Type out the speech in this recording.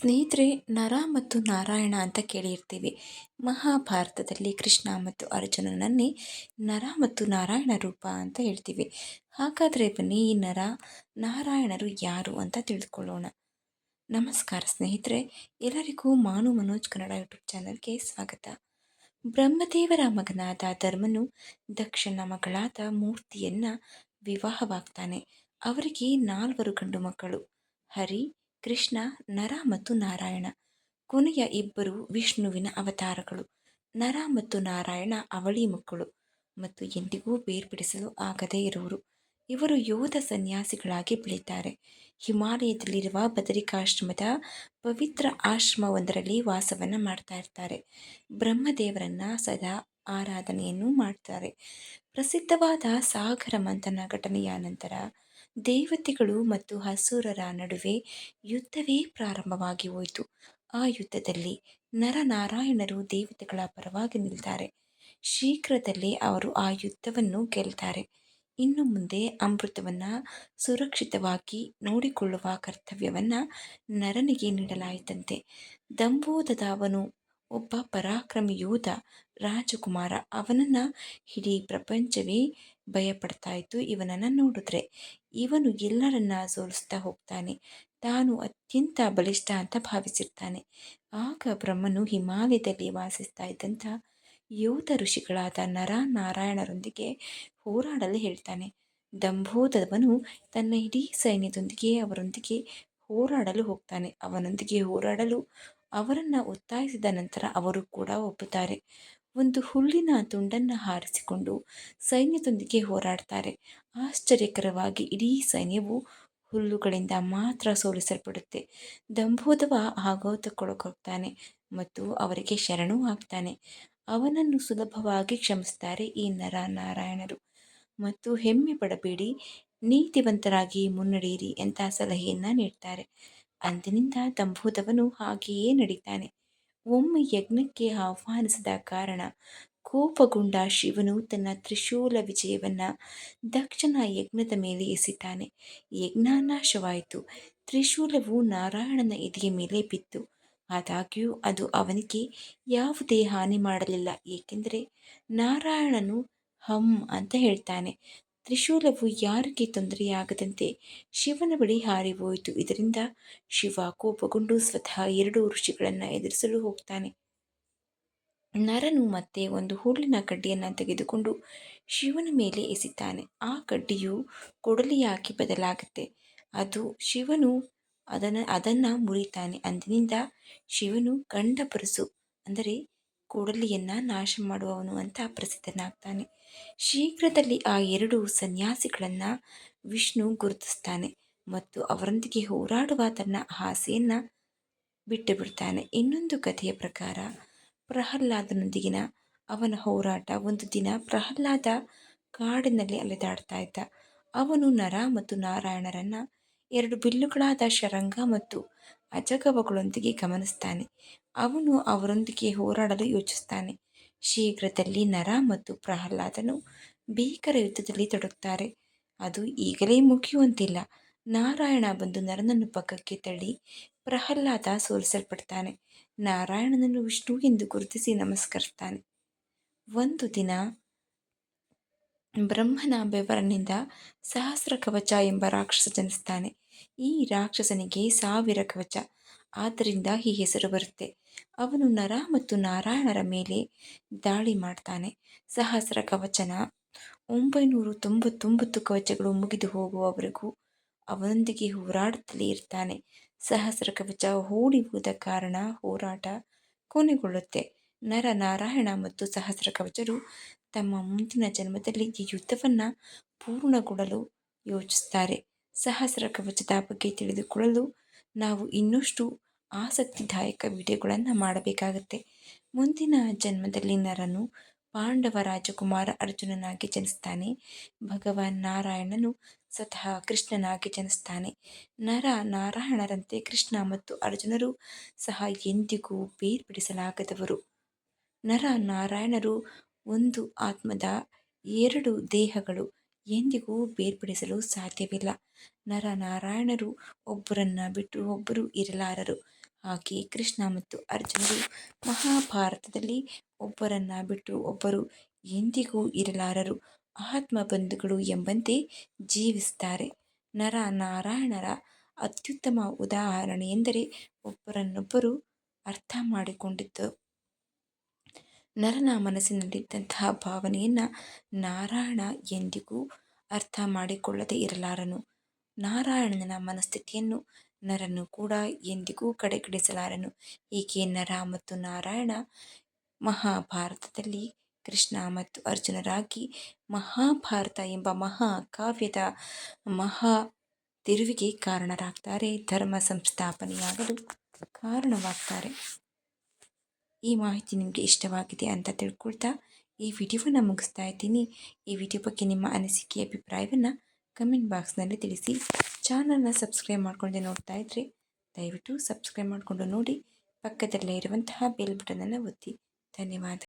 ಸ್ನೇಹಿತರೆ, ನರ ಮತ್ತು ನಾರಾಯಣ ಅಂತ ಕೇಳಿರ್ತೀವಿ. ಮಹಾಭಾರತದಲ್ಲಿ ಕೃಷ್ಣ ಮತ್ತು ಅರ್ಜುನನನ್ನೇ ನರ ಮತ್ತು ನಾರಾಯಣ ರೂಪ ಅಂತ ಹೇಳ್ತೀವಿ. ಹಾಗಾದರೆ ಬನ್ನಿ, ಈ ನರ, ನಾರಾಯಣರು ಯಾರು ಅಂತ ತಿಳಿದುಕೊಳ್ಳೋಣ ನಮಸ್ಕಾರ ಸ್ನೇಹಿತರೆ, ಎಲ್ಲರಿಗೂ ಮಾನು ಮನೋಜ್ ಕನ್ನಡ ಯೂಟ್ಯೂಬ್ ಚಾನಲ್ಗೆ ಸ್ವಾಗತ. ಬ್ರಹ್ಮದೇವರ ಮಗನಾದ ಧರ್ಮನು ದಕ್ಷನ ಮಗಳಾದ ಮೂರ್ತಿಯನ್ನು ವಿವಾಹವಾಗ್ತಾನೆ. ಅವರಿಗೆ ನಾಲ್ವರು ಗಂಡು ಮಕ್ಕಳು. ಹರಿ ಕೃಷ್ಣ, ನರ ಮತ್ತು ನಾರಾಯಣ. ಕೊನೆಯ ಇಬ್ಬರು ವಿಷ್ಣುವಿನ ಅವತಾರಗಳು. ನರ ಮತ್ತು ನಾರಾಯಣ ಅವಳಿ ಮಕ್ಕಳು ಮತ್ತು ಎಂದಿಗೂ ಬೇರ್ಪಡಿಸಲು ಆಗದೇ ಇರುವರು. ಇವರು ಯೋಧ ಸನ್ಯಾಸಿಗಳಾಗಿ ಬೆಳೀತಾರೆ. ಹಿಮಾಲಯದಲ್ಲಿರುವ ಬದರಿಕಾಶ್ರಮದ ಪವಿತ್ರ ಆಶ್ರಮವೊಂದರಲ್ಲಿ ವಾಸವನ್ನು ಮಾಡ್ತಾ ಇರ್ತಾರೆ. ಬ್ರಹ್ಮದೇವರನ್ನ ಸದಾ ಆರಾಧನೆಯನ್ನು ಮಾಡ್ತಾರೆ. ಪ್ರಸಿದ್ಧವಾದ ಸಾಗರ ಮಂಥನ ಘಟನೆಯ ನಂತರ ದೇವತೆಗಳು ಮತ್ತು ಹಸುರರ ನಡುವೆ ಯುದ್ಧವೇ ಪ್ರಾರಂಭವಾಗಿ ಹೋಯಿತು. ಆ ಯುದ್ಧದಲ್ಲಿ ನರನಾರಾಯಣರು ದೇವತೆಗಳ ಪರವಾಗಿ ನಿಲ್ತಾರೆ. ಶೀಘ್ರದಲ್ಲೇ ಅವರು ಆ ಯುದ್ಧವನ್ನು ಗೆಲ್ತಾರೆ. ಇನ್ನು ಮುಂದೆ ಅಮೃತವನ್ನು ಸುರಕ್ಷಿತವಾಗಿ ನೋಡಿಕೊಳ್ಳುವ ಕರ್ತವ್ಯವನ್ನು ನರನಿಗೆ ನೀಡಲಾಯಿತಂತೆ. ದಂಬೋದದವನು ಒಬ್ಬ ಪರಾಕ್ರಮಿ ಯೋಧ ರಾಜಕುಮಾರ ಅವನನ್ನು ಇಡೀ ಪ್ರಪಂಚವೇ ಭಯಪಡ್ತಾ ಇತ್ತು. ಇವನನ್ನು ನೋಡಿದ್ರೆ ಇವನು ಎಲ್ಲರನ್ನ ಸೋಲಿಸ್ತಾ ಹೋಗ್ತಾನೆ. ತಾನು ಅತ್ಯಂತ ಬಲಿಷ್ಠ ಅಂತ ಭಾವಿಸಿರ್ತಾನೆ. ಆಗ ಬ್ರಹ್ಮನು ಹಿಮಾಲಯದಲ್ಲಿ ವಾಸಿಸ್ತಾ ಇದ್ದಂಥ ಯೋಧ ಋಷಿಗಳಾದ ನರ ನಾರಾಯಣರೊಂದಿಗೆ ಹೋರಾಡಲು ಹೇಳ್ತಾನೆ. ದಂಭೋದವನು ತನ್ನ ಇಡೀ ಸೈನ್ಯದೊಂದಿಗೆ ಅವರೊಂದಿಗೆ ಹೋರಾಡಲು ಹೋಗ್ತಾನೆ. ಅವನೊಂದಿಗೆ ಹೋರಾಡಲು ಅವರನ್ನು ಒತ್ತಾಯಿಸಿದ ನಂತರ ಅವರು ಕೂಡ ಒಪ್ಪುತ್ತಾರೆ. ಒಂದು ಹುಲ್ಲಿನ ತುಂಡನ್ನು ಹಾರಿಸಿಕೊಂಡು ಸೈನ್ಯದೊಂದಿಗೆ ಹೋರಾಡ್ತಾರೆ. ಆಶ್ಚರ್ಯಕರವಾಗಿ ಇಡೀ ಸೈನ್ಯವು ಹುಲ್ಲುಗಳಿಂದ ಮಾತ್ರ ಸೋಲಿಸಲ್ಪಡುತ್ತೆ. ದಂಭೋದವ ಆಘಾತಕ್ಕೊಳಗಾಗ್ತಾನೆ ಮತ್ತು ಅವರಿಗೆ ಶರಣೂ ಆಗ್ತಾನೆ. ಅವನನ್ನು ಸುಲಭವಾಗಿ ಕ್ಷಮಿಸ್ತಾರೆ ಈ ನರ ನಾರಾಯಣರು. ಮತ್ತು ಹೆಮ್ಮೆ ಪಡಬೇಡಿ, ನೀತಿವಂತರಾಗಿ ಮುನ್ನಡೆಯಿರಿ ಅಂತ ಸಲಹೆಯನ್ನು ನೀಡ್ತಾರೆ. ಅಂದಿನಿಂದ ದಂಭೂತವನು ಹಾಗೆಯೇ ನಡೀತಾನೆ. ಒಮ್ಮೆ ಯಜ್ಞಕ್ಕೆ ಆಹ್ವಾನಿಸಿದ ಕಾರಣ ಕೋಪಗೊಂಡ ಶಿವನು ತನ್ನ ತ್ರಿಶೂಲ ವಿಜಯವನ್ನು ದಕ್ಷನ ಯಜ್ಞದ ಮೇಲೆ ಎಸಿತಾನೆ ಯಜ್ಞ ನಾಶವಾಯಿತು ತ್ರಿಶೂಲವು ನಾರಾಯಣನ ಎದೆಯ ಮೇಲೆ ಬಿತ್ತು. ಆದಾಗ್ಯೂ ಅದು ಅವನಿಗೆ ಯಾವುದೇ ಹಾನಿ ಮಾಡಲಿಲ್ಲ. ಏಕೆಂದರೆ ನಾರಾಯಣನು ಹಂ ಅಂತ ಹೇಳ್ತಾನೆ. ತ್ರಿಶೂಲವು ಯಾರಿಗೆ ತೊಂದರೆಯಾಗದಂತೆ ಶಿವನ ಬಳಿ ಹಾರಿ ಹೋಯಿತು ಇದರಿಂದ ಶಿವ ಕೋಪಗೊಂಡು ಸ್ವತಃ ಎರಡು ಋಷಿಗಳನ್ನು ಎದುರಿಸಲು ಹೋಗ್ತಾನೆ. ನರನು ಮತ್ತೆ ಒಂದು ಹುಲ್ಲಿನ ಕಡ್ಡಿಯನ್ನು ತೆಗೆದುಕೊಂಡು ಶಿವನ ಮೇಲೆ ಎಸಿತಾನೆ. ಆ ಕಡ್ಡಿಯು ಕೊಡಲಿಯಾಗಿ ಬದಲಾಗುತ್ತೆ. ಅದು ಶಿವನು ಅದನ್ನು ಅದನ್ನು ಮುರಿತಾನೆ. ಅಂದಿನಿಂದ ಶಿವನು ಗಂಡ ಪರಸು ಅಂದರೆ ಕೊಡಲಿಯನ್ನು ನಾಶ ಮಾಡುವವನು ಅಂತ ಪ್ರಸಿದ್ಧನಾಗ್ತಾನೆ. ಶೀಘ್ರದಲ್ಲಿ ಆ ಎರಡು ಸನ್ಯಾಸಿಗಳನ್ನು ವಿಷ್ಣು ಗುರುತಿಸ್ತಾನೆ ಮತ್ತು ಅವರೊಂದಿಗೆ ಹೋರಾಡುವ ತನ್ನ ಆಸೆಯನ್ನು ಬಿಟ್ಟು ಬಿಡ್ತಾನೆ ಇನ್ನೊಂದು ಕಥೆಯ ಪ್ರಕಾರ, ಪ್ರಹ್ಲಾದನೊಂದಿಗಿನ ಅವನ ಹೋರಾಟ ಒಂದು ದಿನ ಪ್ರಹ್ಲಾದ ಕಾಡಿನಲ್ಲಿ ಅಲೆದಾಡ್ತಾ ಇದ್ದ. ಅವನು ನರ ಮತ್ತು ನಾರಾಯಣರನ್ನ ಎರಡು ಬಿಲ್ಲುಗಳಾದ ಶರಂಗ ಮತ್ತು ಅಜಗವಗಳೊಂದಿಗೆ ಗಮನಿಸ್ತಾನೆ. ಅವನು ಅವರೊಂದಿಗೆ ಹೋರಾಡಲು ಯೋಚಿಸ್ತಾನೆ. ಶೀಘ್ರದಲ್ಲಿ ನರ ಮತ್ತು ಪ್ರಹ್ಲಾದನು ಭೀಕರ ಯುದ್ಧದಲ್ಲಿ ತೊಡಗುತ್ತಾರೆ. ಅದು ಈಗಲೇ ಮುಗಿಯುವಂತಿಲ್ಲ. ನಾರಾಯಣ ಬಂದು ನರನನ್ನು ಪಕ್ಕಕ್ಕೆ ತಳ್ಳಿ ಪ್ರಹ್ಲಾದ ಸೋಲಿಸಲ್ಪಡ್ತಾನೆ. ನಾರಾಯಣನನ್ನು ವಿಷ್ಣು ಎಂದು ಗುರುತಿಸಿ ನಮಸ್ಕರಿಸ್ತಾನೆ. ಒಂದು ದಿನ ಬ್ರಹ್ಮನ ಬೆವರನಿಂದ ಸಹಸ್ರ ಕವಚ ಎಂಬ ರಾಕ್ಷಸ ಜನಿಸ್ತಾನೆ. ಈ ರಾಕ್ಷಸನಿಗೆ ಸಾವಿರ ಕವಚ. ಆದ್ದರಿಂದ ಈ ಹೆಸರು ಬರುತ್ತೆ. ಅವನು ನರ ಮತ್ತು ನಾರಾಯಣರ ಮೇಲೆ ದಾಳಿ ಮಾಡ್ತಾನೆ. ಸಹಸ್ರ ಕವಚನ. ಒಂಬೈನೂರ ತೊಂಬತ್ತೊಂಬತ್ತು ಕವಚಗಳು ಮುಗಿದು ಹೋಗುವವರೆಗೂ ಅವನೊಂದಿಗೆ ಹೋರಾಡುತ್ತಲೇ ಇರ್ತಾನೆ. ಸಹಸ್ರ ಕವಚ ಓಡಿ ಹೋದ ಕಾರಣ ಹೋರಾಟ ಕೊನೆಗೊಳ್ಳುತ್ತೆ. ನರ, ನಾರಾಯಣ ಮತ್ತು ಸಹಸ್ರ ಕವಚರು ತಮ್ಮ ಮುಂದಿನ ಜನ್ಮದಲ್ಲಿ ಈ ಯುದ್ಧವನ್ನು ಪೂರ್ಣಗೊಳ್ಳಲು ಯೋಚಿಸ್ತಾರೆ. ಸಹಸ್ರ ಕವಚದ ಬಗ್ಗೆ ತಿಳಿದುಕೊಳ್ಳಲು ನಾವು ಇನ್ನಷ್ಟು ಆಸಕ್ತಿದಾಯಕ ವಿಡಿಯೋಗಳನ್ನು ಮಾಡಬೇಕಾಗುತ್ತೆ. ಮುಂದಿನ ಜನ್ಮದಲ್ಲಿ ನರನು ಪಾಂಡವ ರಾಜಕುಮಾರ ಅರ್ಜುನನಾಗಿ ಜನಿಸ್ತಾನೆ. ಭಗವಾನ್ ನಾರಾಯಣನು ಸ್ವತಃ ಕೃಷ್ಣನಾಗಿ ಜನಿಸ್ತಾನೆ. ನರ ನಾರಾಯಣರಂತೆ ಕೃಷ್ಣ ಮತ್ತು ಅರ್ಜುನರು ಸಹ ಎಂದಿಗೂ ಬೇರ್ಪಡಿಸಲಾಗದವರು. ನರ ನಾರಾಯಣರು ಒಂದು ಆತ್ಮದ ಎರಡು ದೇಹಗಳು. ಎಂದಿಗೂ ಬೇರ್ಪಡಿಸಲು ಸಾಧ್ಯವಿಲ್ಲ. ನರ ನಾರಾಯಣರು ಒಬ್ಬರನ್ನ ಬಿಟ್ಟು ಒಬ್ಬರು ಇರಲಾರರು. ಹಾಗೆ ಕೃಷ್ಣ ಮತ್ತು ಅರ್ಜುನರು ಮಹಾಭಾರತದಲ್ಲಿ ಒಬ್ಬರನ್ನ ಬಿಟ್ಟು ಒಬ್ಬರು ಎಂದಿಗೂ ಇರಲಾರರು. ಆತ್ಮ ಬಂಧುಗಳು ಎಂಬಂತೆ ಜೀವಿಸ್ತಾರೆ ನರ ನಾರಾಯಣರ ಅತ್ಯುತ್ತಮ ಉದಾಹರಣೆ ಎಂದರೆ ಒಬ್ಬರನ್ನೊಬ್ಬರು ಅರ್ಥ ಮಾಡಿಕೊಂಡಿದ್ದು ನರನ ಮನಸ್ಸಿನಲ್ಲಿದ್ದಂತಹ ಭಾವನೆಯನ್ನು ನಾರಾಯಣ ಎಂದಿಗೂ ಅರ್ಥ ಮಾಡಿಕೊಳ್ಳದೆ ಇರಲಾರನು. ನಾರಾಯಣನ ಮನಸ್ಥಿತಿಯನ್ನು ನರನು ಕೂಡ ಎಂದಿಗೂ ಕಡೆಗಣಿಸಲಾರನು. ಹೀಗೆ ನರ ಮತ್ತು ನಾರಾಯಣ ಮಹಾಭಾರತದಲ್ಲಿ ಕೃಷ್ಣ ಮತ್ತು ಅರ್ಜುನರಾಗಿ ಮಹಾಭಾರತ ಎಂಬ ಮಹಾಕಾವ್ಯದ ಮಹಾ ತಿರುವಿಗೆ ಕಾರಣರಾಗ್ತಾರೆ, ಧರ್ಮ ಸಂಸ್ಥಾಪನೆಯಾಗಲು ಕಾರಣವಾಗ್ತಾರೆ. ಈ ಮಾಹಿತಿ ನಿಮಗೆ ಇಷ್ಟವಾಗಿದೆ ಅಂತ ತಿಳ್ಕೊಳ್ತಾ ಈ ವಿಡಿಯೋವನ್ನು ಮುಗಿಸ್ತಾ ಇದ್ದೀನಿ. ಈ ವಿಡಿಯೋ ಬಗ್ಗೆ ನಿಮ್ಮ ಅನಿಸಿಕೆ, ಅಭಿಪ್ರಾಯವನ್ನು ಕಮೆಂಟ್ ಬಾಕ್ಸ್ನಲ್ಲಿ ತಿಳಿಸಿ. ಚಾನಲ್ನ ಸಬ್ಸ್ಕ್ರೈಬ್ ಮಾಡ್ಕೊಂಡೆ ನೋಡ್ತಾ ಇದ್ದರೆ ದಯವಿಟ್ಟು ಸಬ್ಸ್ಕ್ರೈಬ್ ಮಾಡಿಕೊಂಡು ನೋಡಿ. ಪಕ್ಕದಲ್ಲೇ ಇರುವಂತಹ ಬೆಲ್ ಬಟನನ್ನು ಒತ್ತಿ. ಧನ್ಯವಾದ.